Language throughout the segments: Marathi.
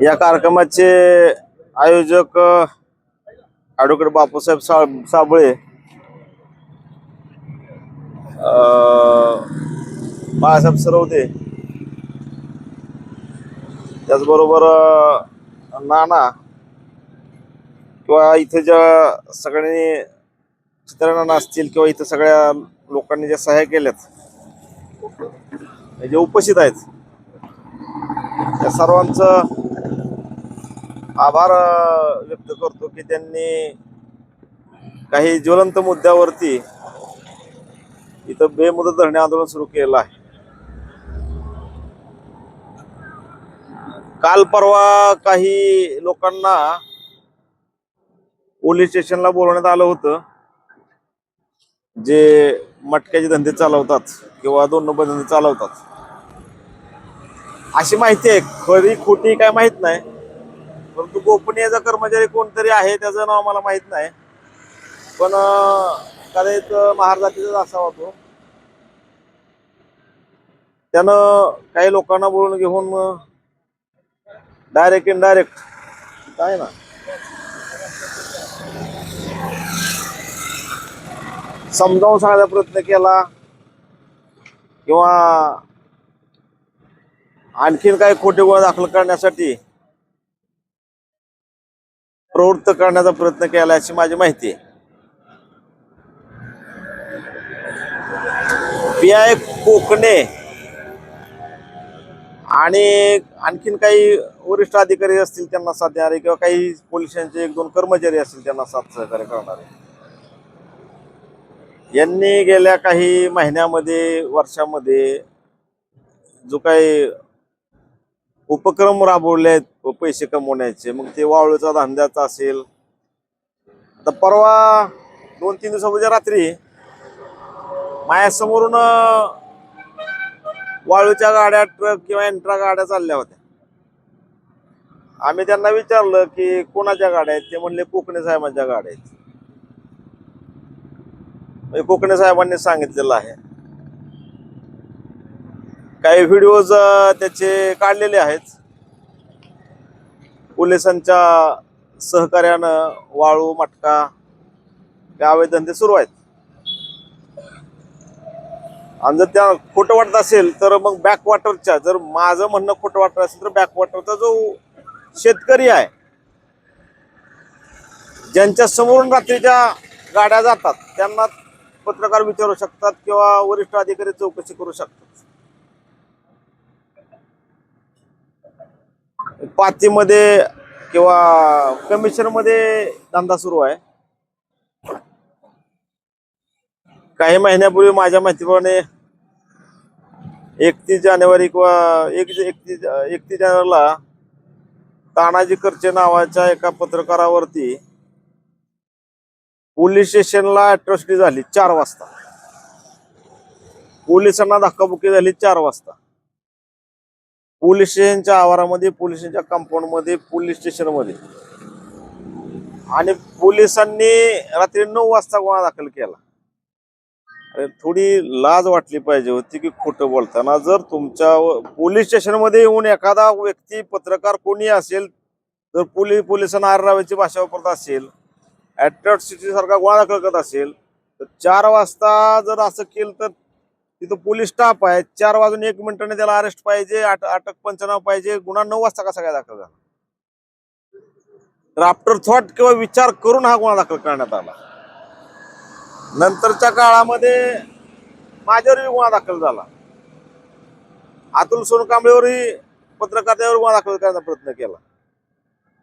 या कार्यक्रमाचे आयोजक ॲडव्होकेट बापूसाहेब सा साबळे बाळासाहेब सरवते त्याचबरोबर नाना किंवा इथे ज्या सगळ्यांनी चित्रनाना असतील किंवा इथं सगळ्या लोकांनी ज्या सहाय्य केल्यात जे उपस्थित आहेत. त्या सर्वांचं आभार व्यक्त करतो की त्यांनी काही ज्वलंत मुद्द्यावरती इथं बेमुदत धरणे आंदोलन सुरू केलं आहे. काल परवा काही लोकांना पोलीस स्टेशनला बोलवण्यात आलं होतं. जे मटक्याचे धंदे चालवतात किंवा दोन नंबर धंदे चालवतात. अशी माहिती आहे खरी खोटी काय माहीत नाही. परंतु गोपनीयचा कर्मचारी कोणतरी आहे त्याचं नाव मला माहीत नाही. पण कदाचित महाराजातीचाच असावा तो. त्यानं काही लोकांना बोलून घेऊन डायरेक्ट इनडायरेक्ट काय ना. समजावून सांगायचा प्रयत्न केला. किंवा आणखीन काही खोटे गुन्हे दाखल करण्यासाठी प्रवृत्त करण्याचा प्रयत्न केला अशी माझी माहिती आहे. पी आय कोकणे आणि आणखीन काही वरिष्ठ अधिकारी असतील त्यांना साथ देणारे किंवा काही पोलिसांचे एक दोन कर्मचारी असतील त्यांना साथ सहकार्य करणारे. यांनी गेल्या काही महिन्यामध्ये वर्षामध्ये जो काही उपक्रम राबवले आहेत पैसे कमवण्याचे मग ते वाळूचा धंद्याचा असेल. तर परवा दोन तीन दिवसापूर्वी रात्री माझ्यासमोरून वाळूच्या गाड्या ट्रक किंवा एंट्रा गाड्या चालल्या होत्या. आम्ही त्यांना विचारलं की कोणाच्या गाड्या आहेत? ते म्हणले कोकणे साहेबांच्या गाड्या आहेत. म्हणजे कोकणे साहेबांनी सांगितलेलं आहे. काही व्हिडिओज त्याचे काढलेले आहेत. पोलिसांच्या सहकार्यानं वाळू मटका हे अवैध धंदे सुरू आहेत. आणि जर त्या खोटं वाटत असेल तर मग बॅकवॉटरच्या जर माझं म्हणणं खोटं वाटत असेल तर बॅकवॉटरचा जो शेतकरी आहे ज्यांच्या समोरून रात्रीच्या गाड्या जातात त्यांना पत्रकार विचारू शकतात किंवा वरिष्ठ अधिकारी चौकशी करू शकतात. पातीमध्ये किंवा कमिशनमध्ये धंदा सुरू आहे. काही महिन्यापूर्वी माझ्या माहितीप्रमाणे एकतीस जानेवारी किंवा एक एकतीस एकतीस जानेवारीला तानाजी करचे नावाच्या एका पत्रकारावरती पोलीस स्टेशनला अट्रॉसिटी झाली चार वाजता. पोलिसांना धक्काबुक्की झाली चार वाजता. पोलीस स्टेशनच्या आवारामध्ये पोलीस स्टेशनच्या कंपाऊंडमध्ये पोलीस स्टेशनमध्ये आणि पोलिसांनी रात्री नऊ वाजता गुन्हा दाखल केला. अरे थोडी लाज वाटली पाहिजे होती की खोटं बोलताना. जर तुमच्या पोलीस स्टेशनमध्ये येऊन एखादा व्यक्ती पत्रकार कोणी असेल तर पोलीस पोलिसांना आररावाची भाषा वापरत असेल अट्रॉसिटी सारखा गुन्हा दाखल करत असेल तर चार वाजता जर असं केलं तर तिथं पोलीस स्टाफ आहे चार वाजून एक मिनिटाने त्याला अरेस्ट पाहिजे अट- अटक पंचनामा पाहिजे गुन्हा नऊ वाजता कसा काय दाखल झाला तर आफ्टर थॉट किंवा विचार करून हा गुन्हा दाखल करण्यात आला. नंतरच्या काळामध्ये माझ्यावरही गुन्हा दाखल झाला. अतुल सोनकांबळेवरही पत्रकार त्यावर गुन्हा दाखल करण्याचा प्रयत्न केला.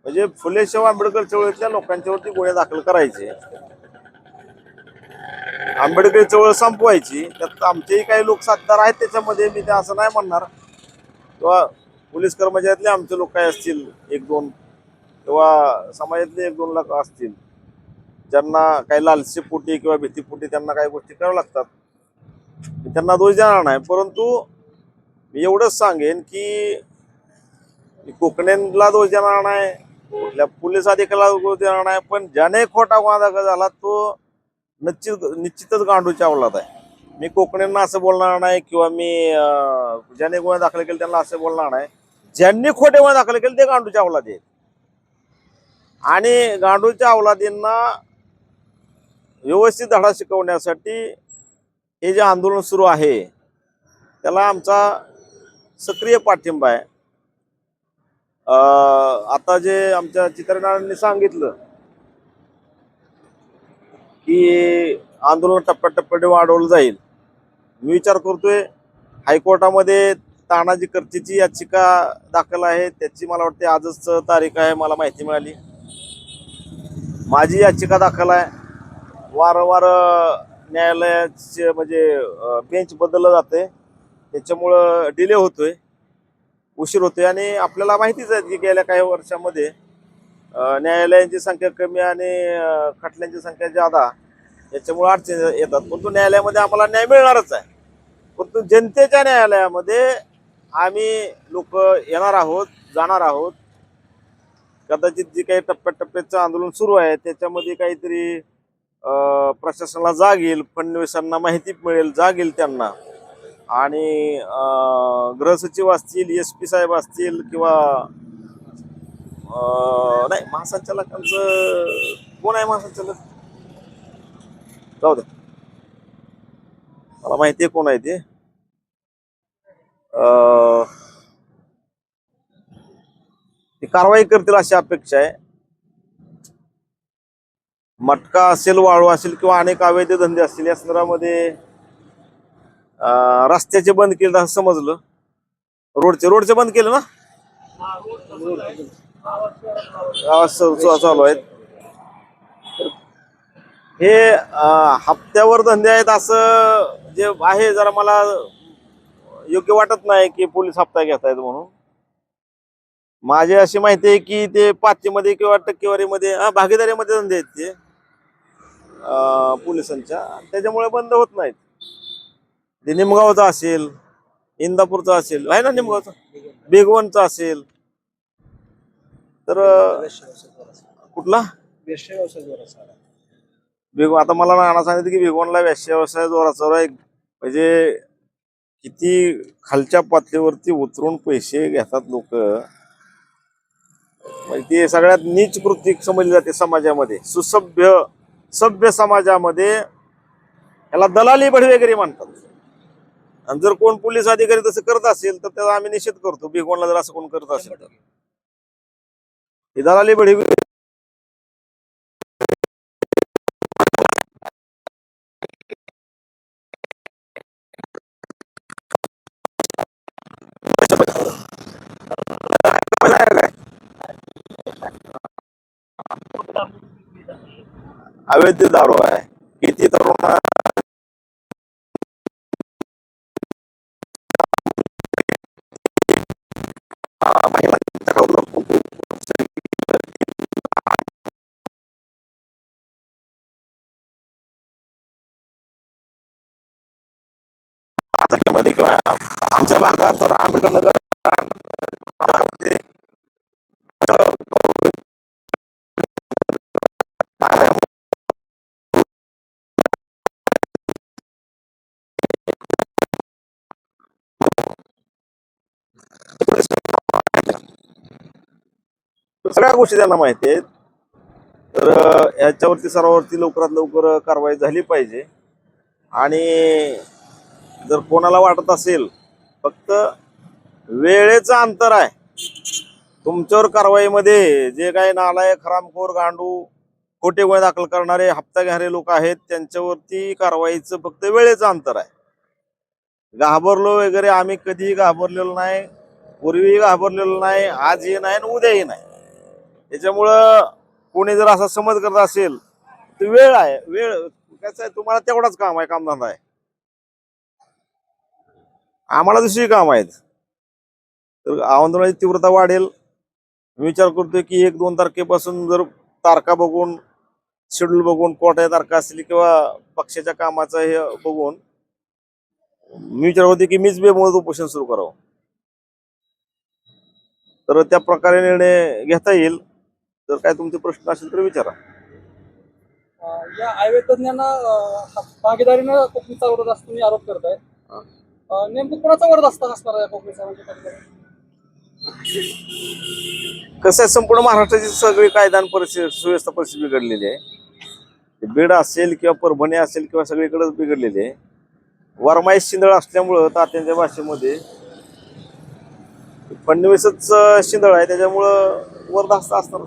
म्हणजे फुले आंबेडकर चळवळीतल्या लोकांच्यावरती गुन्हे दाखल करायचे. आंबेडकर चळवळ संपवायची. त्यात आमचेही काही लोक साथदार आहेत त्याच्यामध्ये मी ते असं नाही म्हणणार. किंवा पोलीस कर्मचाऱ्यातले आमचे लोक काय असतील एक दोन किंवा समाजातले एक दोन लाख असतील ज्यांना काही लालसे पोटी किंवा भीतीपोटी त्यांना काही गोष्टी कराव्या लागतात. त्यांना दोष देणार नाही. परंतु मी एवढंच सांगेन की मी कोकणेला दोष देणार नाही कुठल्या पोलीस अधिकाऱ्याला देणार नाही पण ज्याने खोटा गुन्हा दाखल झाला तो निश्चित निश्चितच गांडूच्या अवलात आहे. मी कोकणींना असं बोलणार नाही किंवा मी अं, गुन्हा दाखल केले त्यांना असं बोलणार नाही. ज्यांनी खोटे गुन्हे दाखल केले ते गांडूच्या अवलादी आहेत. आणि गांडूच्या अवलादींना व्यवस्थित धडा शिकवण्यासाठी हे जे आंदोलन सुरू आहे त्याला आमचा सक्रिय पाठिंबा आहे. आता जे आमच्या चित्रनारायणांनी सांगितलं की आंदोलन टप्प्याटप्प्याने वाढवलं जाईल. मी विचार करतोय हायकोर्टामध्ये तानाजी कर्तीची याचिका दाखल आहे त्याची मला वाटते आजच तारीख आहे मला माहिती मिळाली. माझी याचिका दाखल आहे. वारंवार न्यायालयाचे म्हणजे बेंच बदललं जाते त्याच्यामुळं डिले होतोय. उशीर होतोय. आणि आपल्याला माहितीच आहे की गेल्या काही वर्षामध्ये न्यायालयांची संख्या कमी आणि खटल्यांची संख्या जादा याच्यामुळे अडचणी येतात. परंतु न्यायालयामध्ये आम्हाला न्याय मिळणारच आहे. परंतु जनतेच्या न्यायालयामध्ये आम्ही लोक येणार आहोत जाणार आहोत. कदाचित जे काही टप्प्याटप्प्याचं आंदोलन सुरू आहे त्याच्यामध्ये काहीतरी प्रशासनाला जाग येईल फडणवीसांना माहिती मिळेल जाग येईल त्यांना. आणि गृहसचिव असतील एस पी साहेब असतील किंवा नाही महासंचालकांचं कोण आहे महासंचालक? जाऊ द्या मला माहिती आहे कोण आहे ते. अं, ते कारवाई करतील अशी अपेक्षा आहे. मटका असेल वाळू असेल किंवा अनेक अवैध धंदे असतील या संदर्भामध्ये रस्त्याचे बंद केले असं समजलं. रोडचे रोडचे बंद केलं ना? चालू आहेत. हे हप्त्यावर धंदे आहेत असं जे आहे जरा मला योग्य वाटत नाही की पोलीस हप्ता घेत आहेत म्हणून. माझी अशी माहिती आहे की ते पाचशेमध्ये किंवा टक्केवारीमध्ये हा, भागीदारीमध्ये धंदे आहेत ते पोलिसांच्या. त्याच्यामुळे बंद होत नाहीत. ते निमगावचा असेल इंदापूरचा असेल आहे ना निमगावचा? बेगवनचा असेल. तर कुठला? बेगो आता मला नाना सांगितलं की बेगवनला व्याश्य व्यवसाय जोराचा आहे म्हणजे किती खालच्या पातळीवरती उतरून पैसे घेतात लोक. म्हणजे ते सगळ्यात नीच कृती समजली जाते समाजामध्ये. सुसभ्य सभ्य समाजामध्ये याला दलाली बढी वगैरे म्हणतात. आणि जर कोण पोलीस अधिकारी तसं करत असेल तर त्याचा आम्ही निषेध करतो. बेगोनला जर असं कोण करत असेल तर. ही दलाली बढी अवैध दारू आहे. किती तरुण आमच्या भागात रामनगर सगळ्या गोष्टी त्यांना माहिती आहेत. तर याच्यावरती सर्वावरती लवकरात लवकर कारवाई झाली पाहिजे. आणि जर कोणाला वाटत असेल फक्त वेळेचं अंतर आहे. तुमच्यावर कारवाईमध्ये जे काही नालायक खरामखोर गांडू खोटे गुन्हे दाखल करणारे हप्ता घेणारे लोक आहेत त्यांच्यावरती कारवाईचं फक्त वेळेचं अंतर आहे. घाबरलो वगैरे आम्ही कधीही घाबरलेलो नाही पूर्वीही घाबरलेलो नाही आजही नाही आणि उद्याही नाही. त्याच्यामुळं कोणी जर असा समज करत असेल तर वेळ आहे वेळ कसं आहे तुम्हाला तेवढाच काम आहे कामधंदा आहे. आम्हाला दुसरी काम आहेत. तर आंदोलनाची तीव्रता वाढेल. मी विचार करतोय की एक दोन तारखेपासून जर तारखा बघून शेड्यूल बघून कोणत्या तारखा असतील किंवा पक्षाच्या कामाचं हे बघून मी विचार होते की मीच बेमुदत उपोषण सुरू करावं. तर त्या प्रकारे निर्णय घेता येईल. जर काय तुमचे प्रश्न असेल तर विचारा. या आयुर्वेद तज्ञांना भागीदारीनं कोकणीचा विरोध असतो तुम्ही आरोप करताय. नेमकं कोणाचा वरद असता असणार आहे म्हणजे कसं आहे संपूर्ण महाराष्ट्राची सगळी कायदा आणि परिस्थिती सुव्यवस्था परिस्थिती बिघडलेली आहे. ते बीड असेल किंवा परभणी असेल किंवा सगळीकडेच बिघडलेली आहे. वरमाई शिंदळ असल्यामुळं तात्यांच्या भाषेमध्ये फडणवीसच अं, शिंदळ आहे त्याच्यामुळं वरदास्त असणार